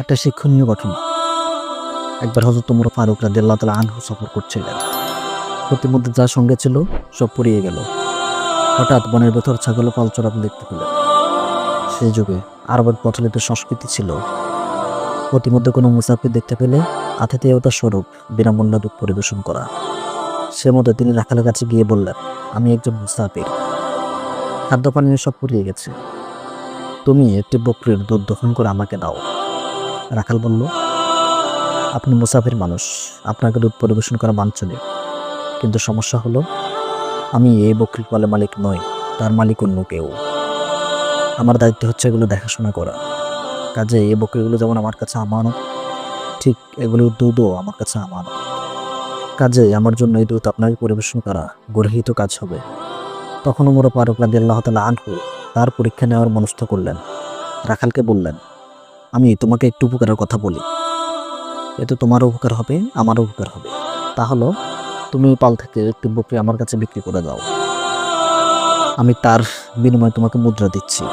একটা শিক্ষণীয় ঘটনা। একবার হজরত তোমর ফারুক রাজি আল্লাহ তালা আনহু সফর করছিলেন। প্রতিমধ্যে যার সঙ্গে ছিল, সব পুড়িয়ে গেল। হঠাৎ বনের ভেতর ছাগল পাল চড়াতে দেখতে পেলেন। সেই যুগে আরবের প্রচলিত সংস্কৃতি ছিল। প্রতিমধ্যে কোনো মুসাফির দেখতে পেলে আতিথেয়তা স্বরূপ বিনামূল্য দুধ পরিবেশন করা। সে মতো তিনি রাখালের কাছে গিয়ে বললেন, আমি একজন মুসাফির। খাদ্য পানীয় সব পুড়িয়ে গেছে। তুমি একটি বকরির দুধ দহন করে আমাকে দাও। রাখাল বলল, আপনি মুসাফির মানুষ। আপনাকে দুধ পরিবেশন করা বাঞ্ছনীয়। কিন্তু সমস্যা হলো, আমি এই বকরির পালে মালিক নই, তার মালিক অন্য কেউ। আমার দায়িত্ব হচ্ছে এগুলো দেখাশোনা করা। কাজে এই বকরিগুলো যেমন আমার কাছে আমানত, ঠিক এগুলোর দুধও আমার কাছে আমানত। কাজে আমার জন্য এই দুধ আপনাকে পরিবেশন করা গর্হিত কাজ হবে। তখন মোরা পারক রাদি আল্লাহ তালা আনহু তার পরীক্ষা নেওয়ার মনস্থ করলেন। রাখালকে বললেন আমি তোমাকে একটু উপকারের কথা বলি। এতে তোমারও উপকার হবে, আমারও উপকার হবে। তা হলো, তুমি পাল থেকে একটি বকরি আমার কাছে বিক্রি করে দাও। আমি তার বিনিময়ে তোমাকে মুদ্রা দিচ্ছি।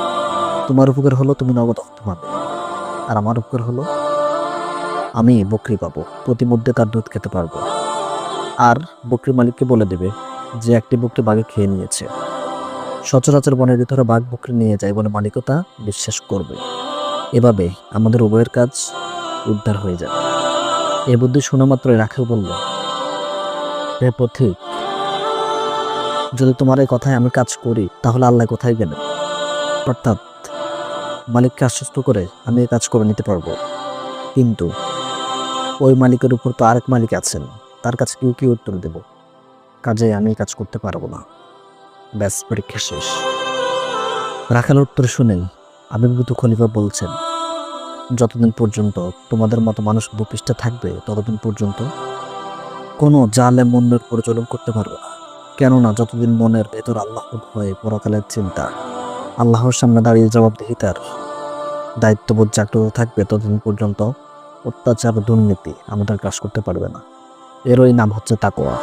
তোমার উপকার হলো তুমি নগদ অর্থ পাবে। আর আমার উপকার হলো, আমি বকরি পাবো প্রতিমধ্যে তার দুধ খেতে পারব। আর বকরি মালিককে বলে দেবে যে, একটি বকরি বাঘে খেয়ে নিয়েছে। সচরাচর বনের ভিতরে বাঘ বকরি নিয়ে যায় বলে মালিকও তা বিশ্বাস করবে। এভাবে আমাদের উভয়ের কাজ উদ্ধার হয়ে যাবে এ বুদ্ধি শোনা মাত্রই রাখেও বলল, হে পথিক, যদি তোমার এই কথায় আমি কাজ করি, তাহলে আল্লাহ কোথায় গেলেন? অর্থাৎ মালিককে আশ্বস্ত করে আমি এই কাজ করে নিতে পারব। কিন্তু ওই মালিকের উপর তো আরেক মালিক আছেন, তার কাছে কি কি উত্তর দেব? কাজে আমি কাজ করতে পারব না। ব্যাস, পরীক্ষা শেষ। রাখাল উত্তর শুনে আবির্ভূত খলিফা বলছেন, যতদিন পর্যন্ত তোমাদের মতো মানুষ ভূপৃষ্ঠে থাকবে, ততদিন পর্যন্ত কোনো জালে মনের প্রচলন করতে পারবে না। কেননা যতদিন মনের ভেতর আল্লাহ ভয়ে পরকালের চিন্তা, আল্লাহর সামনে দাঁড়িয়ে জবাবদিহিতার দায়িত্ববোধ জাগ্রত থাকবে, ততদিন পর্যন্ত অত্যাচার দুর্নীতি আমাদের কাজ করতে পারবে না। এরই নাম হচ্ছে তাকোয়া